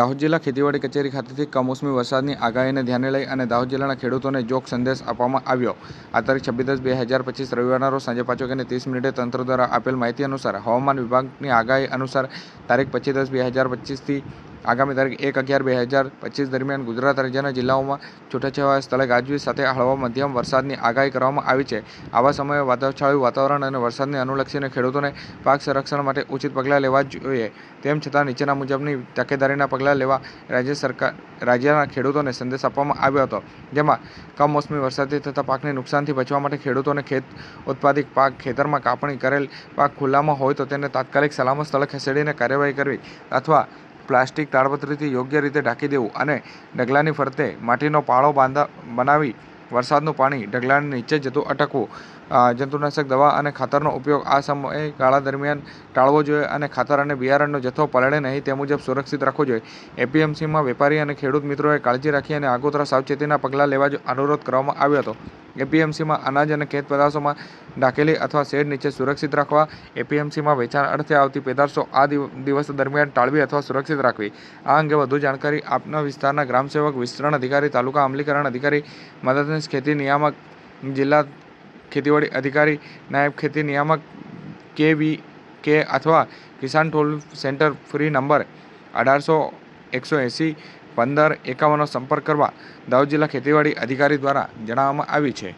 દાહોદ જિલ્લા ખેતીવાડી કચેરી ખાતેથી કમોસમી વરસાદની આગાહીને ધ્યાને લઈ અને દાહોદ જિલ્લાના ખેડૂતોને જોગ સંદેશ આપવામાં આવ્યો. આ તારીખ છવ્વીસ દસ બે હજાર પચીસ રવિવારના રોજ સાંજે પાંચ વાગ્યાને ત્રીસ મિનિટે તંત્ર દ્વારા આપેલ માહિતી અનુસાર હવામાન વિભાગની આગાહી અનુસાર તારીખ પચીસ દસ બે હજાર પચીસથી આગામી તારીખ એક અગિયાર બે હજાર પચીસ દરમિયાન ગુજરાત રાજ્યના જિલ્લાઓમાં છૂટાછવાયા સ્થળે ગાજવીજ સાથે હળવા મધ્યમ વરસાદની આગાહી કરવામાં આવી છે. આવા સમયે વાદળછાયું વાતાવરણ અને વરસાદને અનુલક્ષીને ખેડૂતોને પાક સંરક્ષણ માટે ઉચિત પગલાં લેવા જોઈએ. તેમ છતાં નીચેના મુજબની તકેદારીના પગલાં લેવા રાજ્ય સરકાર, રાજ્યના ખેડૂતોને સંદેશ આપવામાં આવ્યો હતો. જેમાં કમોસમી વરસાદથી થતા પાકને નુકસાનથી બચવા માટે ખેડૂતોને ખેત ઉત્પાદિત પાક ખેતરમાં કાપણી કરેલ પાક ખુલ્લામાં હોય તો તેને તાત્કાલિક સલામત સ્થળે ખસેડીને કાર્યવાહી કરવી અથવા પ્લાસ્ટિક તાડપત્રીથી યોગ્ય રીતે ઢાંકી દેવું અને ઢગલાની ફરતે માટીનો પાળો બાંધા બનાવી વરસાદનું પાણી ઢગલાની નીચે જતું અટકવું. જંતુનાશક દવા અને ખાતરનો ઉપયોગ આ સમયે ગાળા દરમિયાન ટાળવો જોઈએ અને ખાતર અને બિયારણનો જથ્થો પલળે નહીં તે મુજબ સુરક્ષિત રાખવો જોઈએ. એપીએમસીમાં વેપારી અને ખેડૂત મિત્રોએ કાળજી રાખી અને આગોતરા સાવચેતીના પગલાં લેવા અનુરોધ કરવામાં આવ્યો હતો. એપીએમસીમાં અનાજ અને ખેત પેદાશોમાં ઢાંકેલી અથવા શેડ નીચે સુરક્ષિત રાખવા, એપીએમસીમાં વેચાણ અર્થે આવતી પેદાશો આ દિવસ દરમિયાન ટાળવી અથવા સુરક્ષિત રાખવી. આ અંગે વધુ જાણકારી આપના વિસ્તારના ગ્રામસેવક, વિસ્તરણ અધિકારી, તાલુકા અમલીકરણ અધિકારી, મદદનીશ ખેતી નિયામક, જિલ્લા ખેતીવાડી અધિકારી, નાયબ ખેતી નિયામક કે વી કે અથવા Kisan toll centre free number અઢારસો એકસો એંસી પંદર એકાવનનો સંપર્ક કરવા દાહોદ જિલ્લા ખેતીવાડી અધિકારી દ્વારા જણાવવામાં આવ્યું છે.